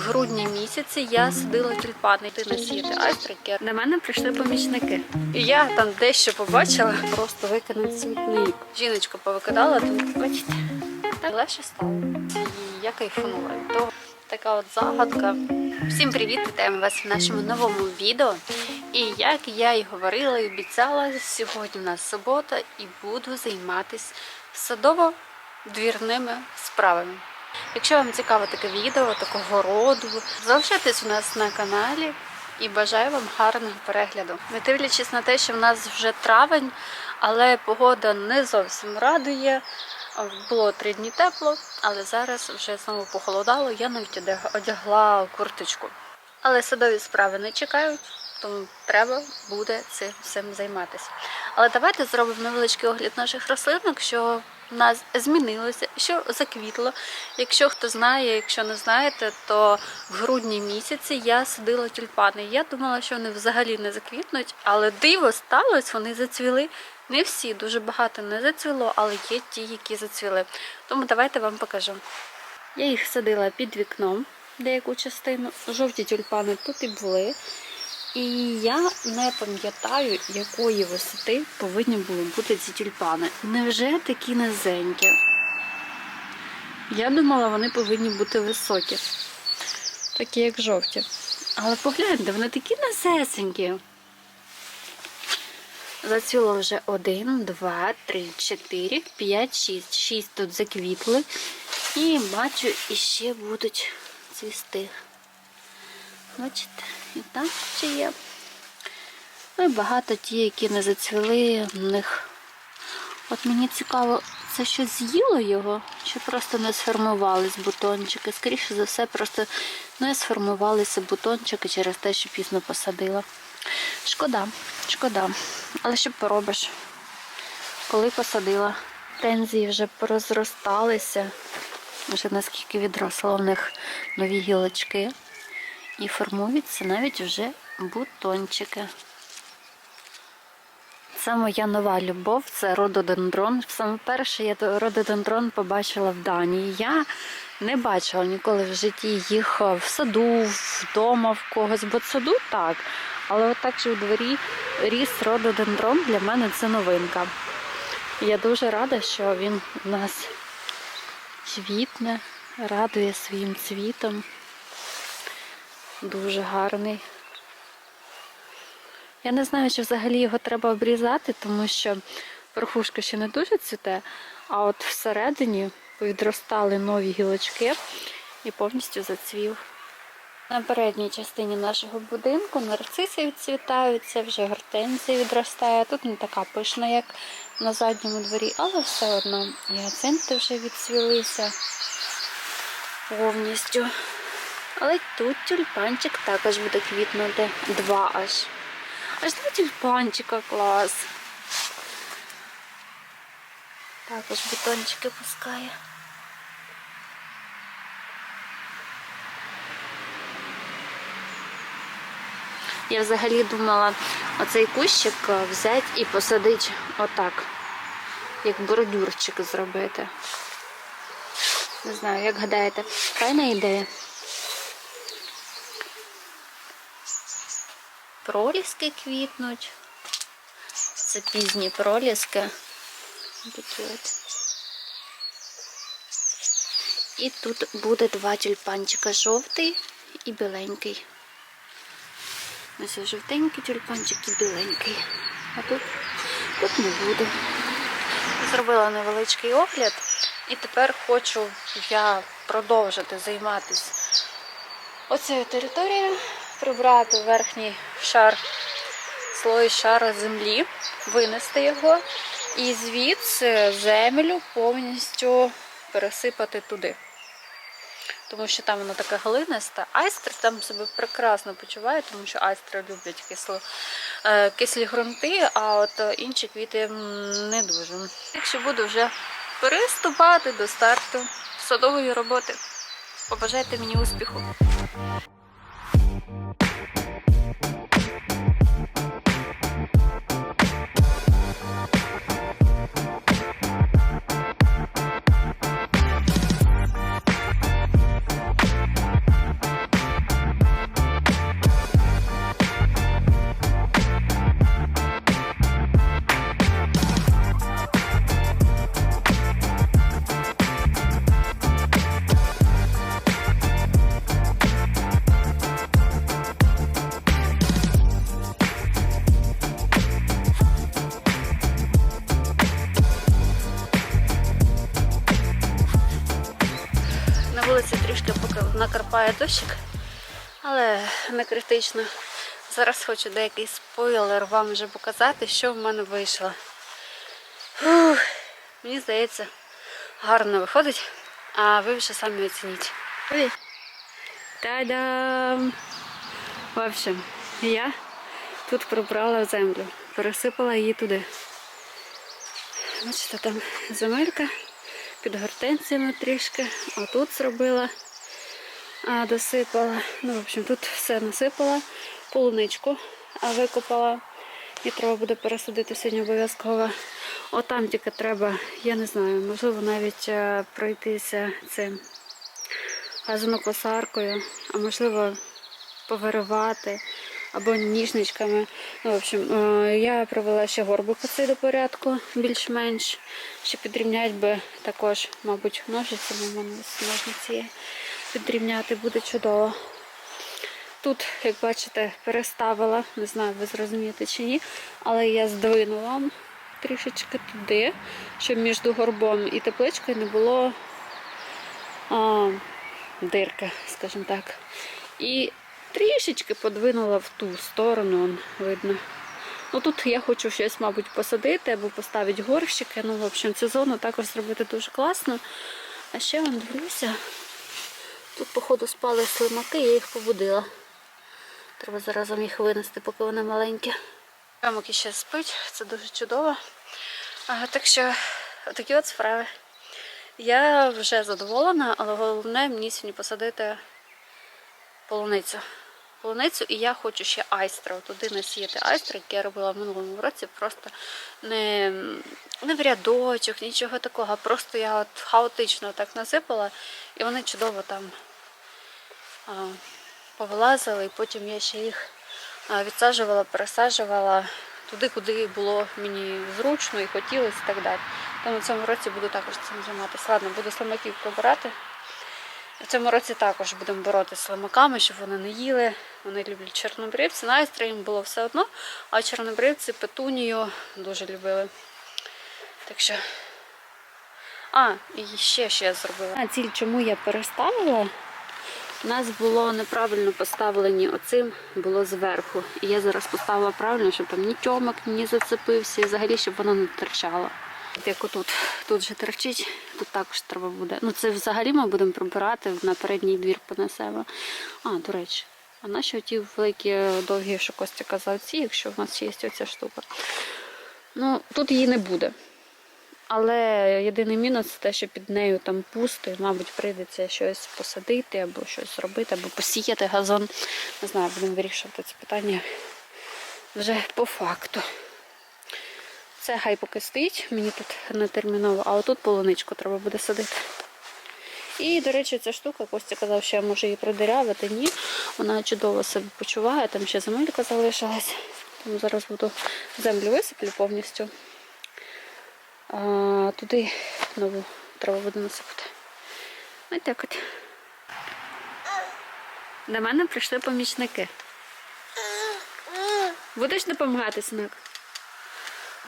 В грудні місяці я садила тюльпани, йти насіяти айстрики. До мене прийшли помічники. І я там дещо побачила, просто викинув цвітник. Жіночка повикидала, тут бачите, так легше стало. І я кайфанула того. Така от загадка. Всім привіт! Вітаємо вас в нашому новому відео. І як я і говорила і обіцяла, сьогодні у нас субота і буду займатися садово-двірними справами. Якщо вам цікаво таке відео, такого роду, залишайтесь у нас на каналі і бажаю вам гарного перегляду. Не дивлячись на те, що в нас вже травень, але погода не зовсім радує. Було три дні тепло, але зараз вже знову похолодало. Я навіть одягла курточку. Але садові справи не чекають, тому треба буде цим займатися. Але давайте зробимо невеличкий огляд наших рослинок, що в нас змінилося, що заквітло. Якщо хто знає, якщо не знаєте, то в грудні місяці я садила тюльпани. Я думала, що вони взагалі не заквітнуть, але диво сталося, вони зацвіли. Не всі, дуже багато не зацвіло, але є ті, які зацвіли. Тому давайте вам покажу. Я їх садила під вікном, деяку частину. Жовті тюльпани тут і були. І я не пам'ятаю, якої висоти повинні були бути ці тюльпани. Невже такі низенькі? Я думала, вони повинні бути високі, такі як жовті. Але погляньте, вони такі низесенькі. Зацвіло вже один, два, три, чотири, п'ять, шість. Шість тут заквітли. І бачу, іще будуть цвісти. Бачите, і там ще є. Ну і багато ті, які не зацвіли, в них. От мені цікаво, це що з'їло його, чи просто не сформувались бутончики. Скоріше за все, просто не сформувалися бутончики через те, що пізно посадила. Шкода, шкода. Але що поробиш? Коли посадила, тензії вже порозросталися, вже наскільки відросло в них нові гілочки. І формуються навіть вже бутончики. Це моя нова любов, це рододендрон. Саме перше я рододендрон побачила в Данії. Я не бачила ніколи в житті їх в саду, вдома в когось, бо в саду так. Але отак же у дворі ріс рододендрон для мене це новинка. Я дуже рада, що він у нас квітне, радує своїм цвітом. Дуже гарний. Я не знаю, чи взагалі його треба обрізати, тому що верхушка ще не дуже цвіте, а от всередині відростали нові гілочки і повністю зацвів. На передній частині нашого будинку нарциси відцвітаються, вже гортензія відростає. Тут не така пишна, як на задньому дворі, але все одно гіацинти вже відцвілися повністю. Але тут тюльпанчик також буде квітнути. Два аж. Аж два тюльпанчика клас. Також бутончики пускає. Я взагалі думала оцей кущик взяти і посадити отак, як бордюрчик зробити. Не знаю, як гадаєте, файна ідея. Проліски квітнуть. Це пізні проліски. Такі от. І тут буде два тюльпанчика, жовтий і біленький. Ось жовтенький тюльпанчик і біленький. А тут, тут не буде. Зробила невеличкий огляд, і тепер хочу я продовжити займатися оцією територією, прибрати верхній шар, слой шара землі, винести його і звідси землю повністю пересипати туди. Тому що там вона така глиниста. Айстри там себе прекрасно почуває, тому що айстри люблять кисло, е, кислі ґрунти, а от е, інші квіти не дуже. Якщо буду вже переступати до старту садової роботи, побажайте мені успіху. Накрапає дощик, але не критично. Зараз хочу деякий спойлер вам вже показати, що в мене вийшло. Фух, мені здається, гарно виходить, а ви вже самі оцініть. Та-дам! В общем, я тут прибрала землю, пересипала її туди. Бачите, там земелька під гортензіями трішки, а тут зробила, досипала. Ну, в общем, тут все насипала, полуничку викопала. І треба буде пересадити сьогодні обов'язково. Отам тільки треба, я не знаю, можливо навіть е, пройтися цим газонокосаркою, а можливо повиривати або ніжничками. Ну, в общем, е, я провела ще горбу цей до порядку, більш-менш. Ще підрівняти би також, мабуть, ножицями в мене ножниці є. Підрівняти буде чудово. Тут, як бачите, переставила, не знаю, ви зрозумієте чи ні, але я здвинула трішечки туди, щоб між горбом і тепличкою не було а, дирки, скажімо так. І трішечки подвинула в ту сторону, он, видно. Ну тут я хочу щось, мабуть, посадити або поставити горщики. Ну, в общем, цю зону також зробити дуже класно. А ще вон дивлюся. Тут, походу, спали слимаки, я їх побудила. Треба зараз їх винести, поки вони маленькі. Рамок ще спить, це дуже чудово. А, так що такі от справи. Я вже задоволена, але головне мені сьогодні посадити полуницю. Полуницю, і я хочу ще айстра. Туди насіяти айстра, які я робила в минулому році. Просто не, не в рядочок, нічого такого. Просто я от хаотично так насипала, і вони чудово там повилазили, і потім я ще їх відсаджувала, пересаджувала туди, куди було мені зручно і хотілося і так далі. Тому в цьому році буду також цим займатися. Ладно, буду слимаків прибирати. В цьому році також будемо боротися з слимаками, щоб вони не їли. Вони люблять чорнобривці. Найстра їм було все одно, а чорнобривці петунію дуже любили. Так що. А, і ще що я зробила. А ціль, чому я переставила? У нас було неправильно поставлені оцим, було зверху. І я зараз поставила правильно, щоб там ні тьомок не зацепився, і взагалі, щоб воно не торчало. Як отут, тут же торчить, тут також треба буде. Ну це взагалі ми будемо прибирати на передній двір понесемо. А, до речі, а наші ті великі довгі, що Костя казав, ці, якщо в нас є оця штука. Ну, тут її не буде. Але єдиний мінус це те, що під нею там пусто, і, мабуть, прийдеться щось посадити, або щось зробити, або посіяти газон. Не знаю, будемо вирішувати це питання вже по факту. Це хай поки стоїть, мені тут не терміново, а отут полуничку треба буде садити. І, до речі, ця штука, Костя казав, що я можу її продирявити. Ні, вона чудово себе почуває, там ще земелька залишилась. Тому зараз буду землю висиплю повністю. А, туди нову треба буде насипати. Ось так от. До мене прийшли помічники. Будеш допомагати, синок?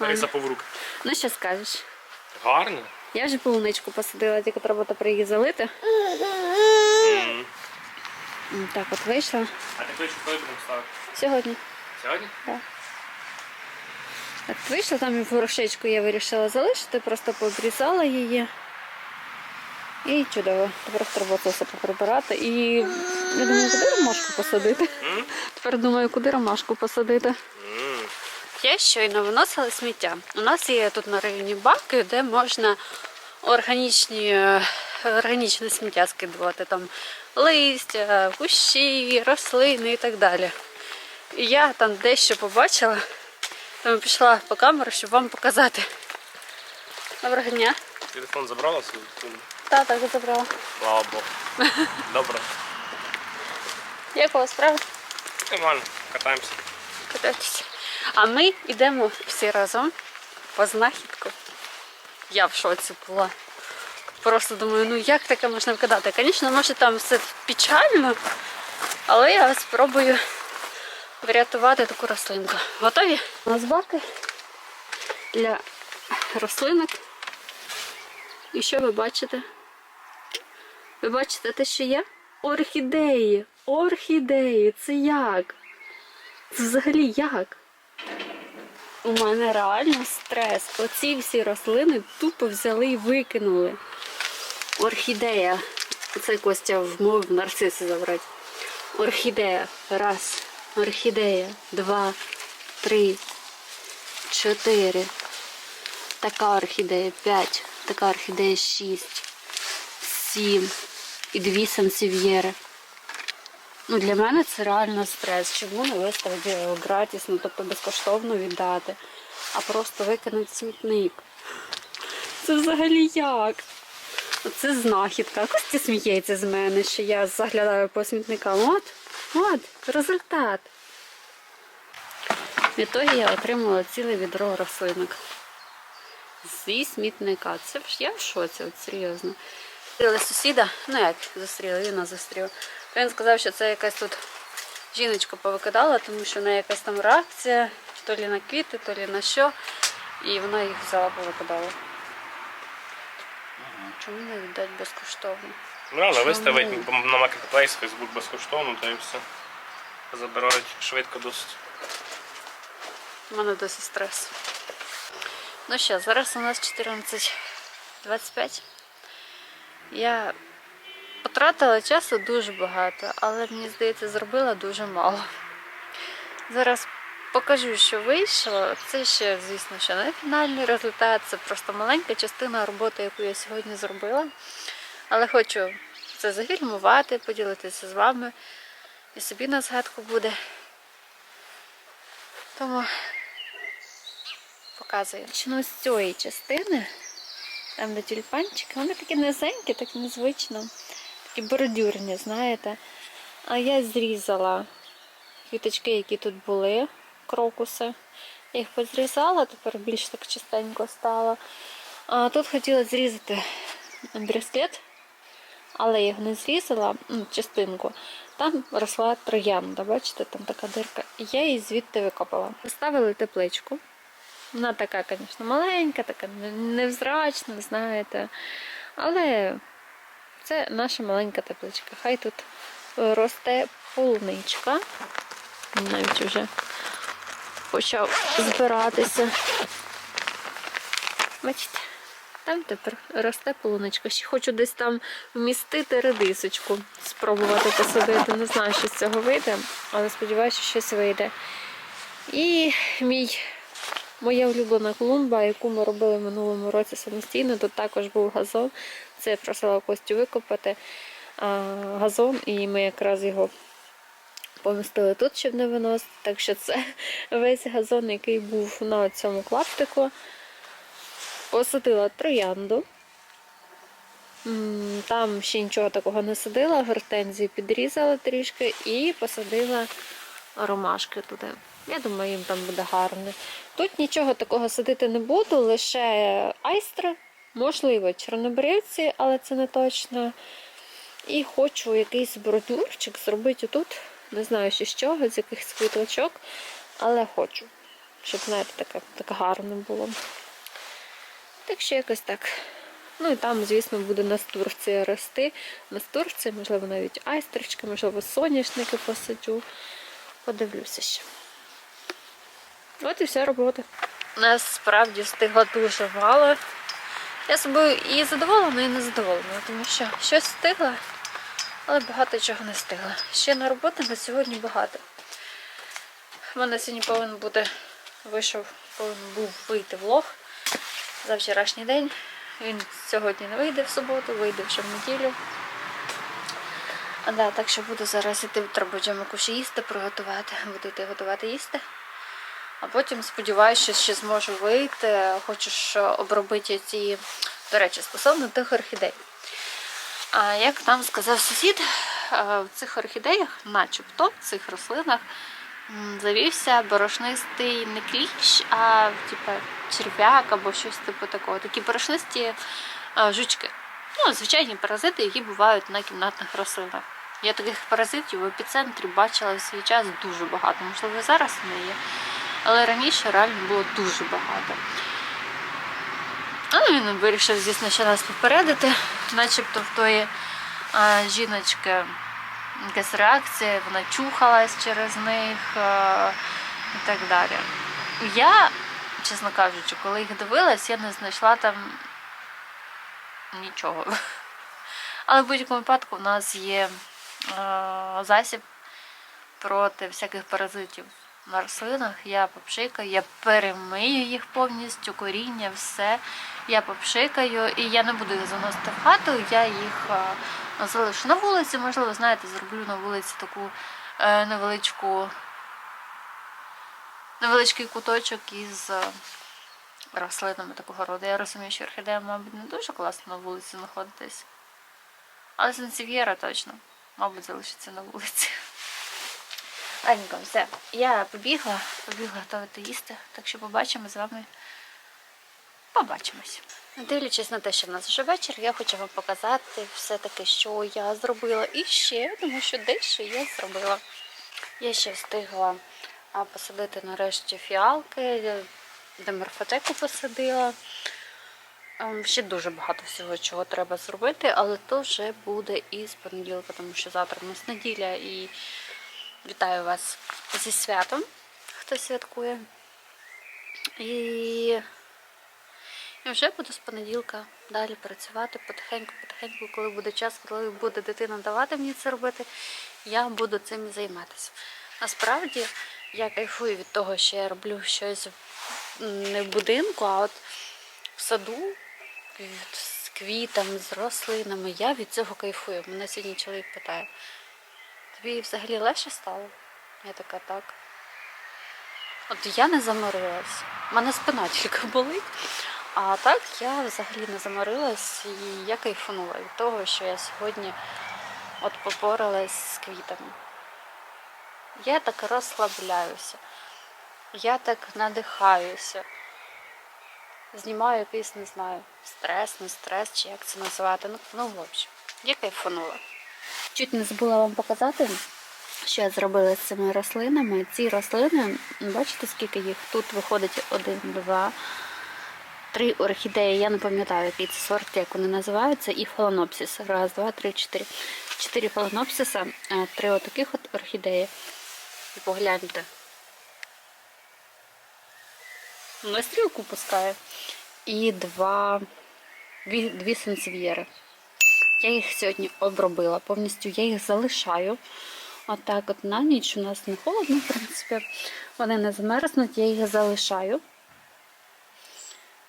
Лариса Поврук. Ну, що скажеш? Гарно. Я вже полуничку посадила, тільки треба тепер її залити. Так от вийшла. А ти точку коли будемо ставити? Сьогодні. Сьогодні? Так, вийшла, там і горошечку я вирішила залишити, просто пообрізала її. І чудово. Тепер треба це все поприбирати. І я думаю, куди ромашку посадити? Тепер думаю, куди ромашку посадити. Я щойно виносила сміття. У нас є тут на районі баки, де можна органічні, органічне сміття скидувати. Там листя, кущі, рослини і так далі. І я там дещо побачила, тому пішла по камеру, щоб вам показати. Доброго дня. Телефон забрала свій? Та, так забрала. Слава Богу. Добре. Як у вас справа? Нормально. Катаємося. Катайтеся. А ми йдемо всі разом по знахідку. Я в шоці була. Просто думаю, ну як таке можна вкидати? Звісно, може там все печально, але я спробую врятувати таку рослинку. Готові? У нас баки для рослинок. І що ви бачите? Ви бачите те, що є? орхідеї. Орхідеї. Це як? Це взагалі як? У мене реально стрес. Оці всі рослини тупо взяли і викинули. Орхідея. Це Костя вмовив нарциси забрати. Орхідея. Раз. Орхідея. Два. Три. Чотири. Така орхідея. П'ять. Така орхідея шість. Сім. І дві сансів'єри. Ну, для мене це реально стрес. Чому не виставити його гратіс, ну тобто безкоштовно віддати, а просто викинути смітник. Це взагалі як? Це знахідка. Костя сміється з мене, що я заглядаю по смітникам. От, от, результат. В ітогі я отримала ціле відро рослинок. Зі смітника. Це ж я в шоці, от серйозно. Зустріли сусіда, ну як зустріли, він нас зустрів. Він сказав, що це якась тут жіночка повикидала, тому що в неї якась там реакція, то лі на квіти, то лі на що. І вона їх взяла, повикидала. Чому не віддати безкоштовно? Чому? виставить на маркетплейс, Facebook безкоштовно, то і все. Забирають швидко досить. У мене досі стрес. Ну що, зараз у нас 14.25. Я потратила часу дуже багато, але мені здається, зробила дуже мало. Зараз покажу, що вийшло. Це ще, звісно, що не фінальний результат, це просто маленька частина роботи, яку я сьогодні зробила. Але хочу це зафільмувати, поділитися з вами. І собі на згадку буде. Тому показую. Почну з цієї частини, там де тюльпанчики, вони такі низенькі, так незвично, такі бордюрні, знаєте. А я зрізала квіточки, які тут були, крокуси. Я їх позрізала, тепер більш так чистенько стало. А тут хотіла зрізати брескет, але я його не зрізала, ну, частинку. Там росла троянда, бачите, там така дирка. Я її звідти викопала. Поставили тепличку. Вона така, звісно, маленька, така невзрачна, знаєте. Але це наша маленька тепличка. Хай тут е, росте полуничка. Навіть вже почав збиратися. Бачите, там тепер росте полуничка. Ще хочу десь там вмістити редисочку, спробувати посадити. Не знаю, що з цього вийде, але сподіваюся, що щось вийде. І мій Моя улюблена клумба, яку ми робили в минулому році самостійно, тут також був газон. Це я просила Костю викопати газон, і ми якраз його помістили тут, щоб не виносити. Так що це весь газон, який був на цьому клаптику. Посадила троянду. Там ще нічого такого не садила, гортензії підрізала трішки і посадила ромашки туди. Я думаю, їм там буде гарно. Тут нічого такого садити не буду, лише айстри, можливо, чорнобривці, але це не точно. І хочу якийсь бордюрчик зробити тут. Не знаю, ще з чого, з якихось квіточок, але хочу, щоб, знаєте, так, так гарно було. Так що якось так. Ну і там, звісно, буде настурція рости. Настурція, можливо, навіть айстрички, можливо, соняшники посаджу. Подивлюся ще. От і вся робота. Насправді встигла дуже мало. Я собою і задоволена, і не задоволена, тому що щось встигла, але багато чого не встигла. Ще на роботи на сьогодні багато. У мене сьогодні повинен бути вийшов, повинен був вийти влог за вчорашній день. Він сьогодні не вийде в суботу, вийде вже в неділю. Да, так що буду зараз іти треба джемику ще їсти, приготувати. Буду йти готувати їсти. А потім сподіваюся, що ще зможу вийти. Хочу ж обробити ці, до речі, стосовно тих орхідей. А як нам сказав сусід, е, в цих орхідеях, начебто, в цих рослинах, завівся борошнистий не кліщ, а типу, черв'як або щось типу такого. Такі борошнисті е, жучки. Ну, звичайні паразити, які бувають на кімнатних рослинах. Я таких паразитів в епіцентрі бачила в свій час дуже багато. Можливо, зараз не є. Але раніше реально було дуже багато. А ну, він вирішив, звісно, ще нас попередити, начебто в тої а, жіночки якась реакція, вона чухалась через них е, і так далі. Я, чесно кажучи, коли їх дивилась, я не знайшла там нічого. Але в будь-якому випадку в нас є е, засіб проти всяких паразитів на рослинах. Я попшикаю, я перемию їх повністю, коріння, все. Я попшикаю і я не буду їх заносити в хату, я їх е, залишу на вулиці. Можливо, знаєте, зроблю на вулиці таку е, невеличку, невеличкий куточок із е, рослинами такого роду. Я розумію, що орхідея, мабуть, не дуже класно на вулиці знаходитись. Але сенсів'єра точно, мабуть, залишиться на вулиці. Ладненько, все. Я побігла, побігла готувати їсти, так що побачимо з вами. Побачимось. Дивлячись на те, що в нас вже вечір, я хочу вам показати все-таки, що я зробила. І ще, тому що дещо я зробила. Я ще встигла посадити нарешті фіалки, деморфотеку посадила. Ем, Ще дуже багато всього, чого треба зробити, але то вже буде із понеділка, тому що завтра у нас неділя і вітаю вас зі святом, хто святкує. І, і вже буду з понеділка далі працювати потихеньку-потихеньку, коли буде час, коли буде дитина давати мені це робити, я буду цим і займатися. Насправді я кайфую від того, що я роблю щось не в будинку, а от в саду з квітами, з рослинами. Я від цього кайфую. Мене сьогодні чоловік питає. Тобі взагалі легше стало? Я така, так. От я не заморилась. У мене спина тільки болить. А так я взагалі не заморилась і я кайфанула від того, що я сьогодні от попоралась з квітами. Я так розслабляюся. Я так надихаюся. Знімаю якийсь, не знаю, стрес, не стрес, чи як це називати. Ну, ну в общем, я кайфанула. Чуть не забула вам показати, що я зробила з цими рослинами. Ці рослини, бачите, скільки їх? Тут виходить один, два, три орхідеї. Я не пам'ятаю, який це сорт, як вони називаються, і фаланопсис. Раз, два, три, чотири. Чотири фаланопсиса, а три отаких от орхідеї. І погляньте. На стрілку пускає. І два, дві, дві сенсів'єри. Я їх сьогодні обробила повністю, я їх залишаю. Отак от на ніч у нас не холодно, в принципі. Вони не замерзнуть, я їх залишаю.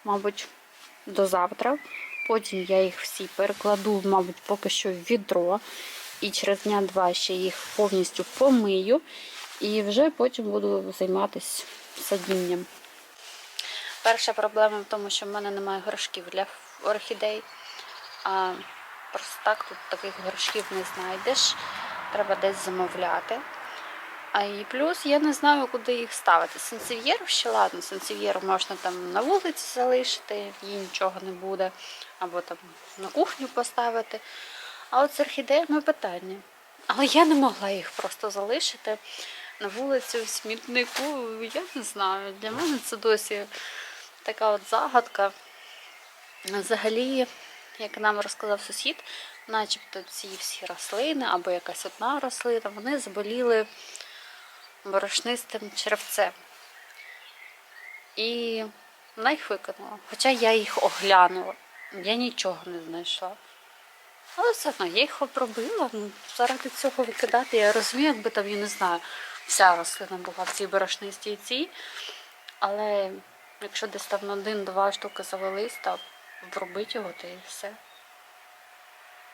Мабуть, до завтра. Потім я їх всі перекладу, мабуть, поки що в відро. І через дня-два ще їх повністю помию. І вже потім буду займатися садінням. Перша проблема в тому, що в мене немає горшків для орхідей. А просто так тут таких горшків не знайдеш. Треба десь замовляти. А і плюс я не знаю, куди їх ставити. Сенсів'єр ще ладно, сенсів'єр можна там на вулиці залишити, їй нічого не буде. Або там на кухню поставити. А от з орхідеями питання. Але я не могла їх просто залишити на вулиці, в смітнику. Я не знаю. Для мене це досі така от загадка. Взагалі, як нам розказав сусід, начебто ці всі рослини або якась одна рослина, вони заболіли борошнистим червцем. І вона їх викинула. Хоча я їх оглянула, я нічого не знайшла. Але все одно я їх обробила. Ну, заради цього викидати. Я розумію, якби там, я не знаю, вся рослина була в цій борошнистій цій. Але якщо десь там один-два штуки завелись, то обробити його, то і все.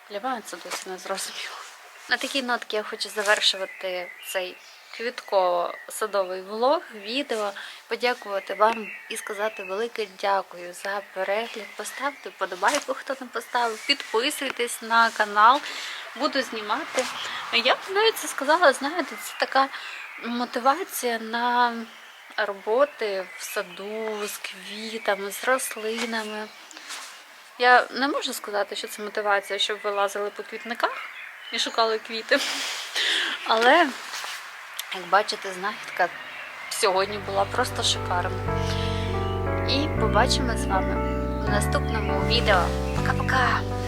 Для мене це досі не зрозуміло. На такій нотці я хочу завершувати цей квітково-садовий влог, відео, подякувати вам і сказати велике дякую за перегляд. Поставте вподобайку, хто не поставив, підписуйтесь на канал, буду знімати. Я б навіть це сказала, знаєте, це така мотивація на роботи в саду з квітами, з рослинами. Я не можу сказати, що це мотивація, щоб ви лазили по квітниках і шукали квіти. Але, як бачите, знахідка сьогодні була просто шикарна. І побачимо з вами в наступному відео. Пока-пока!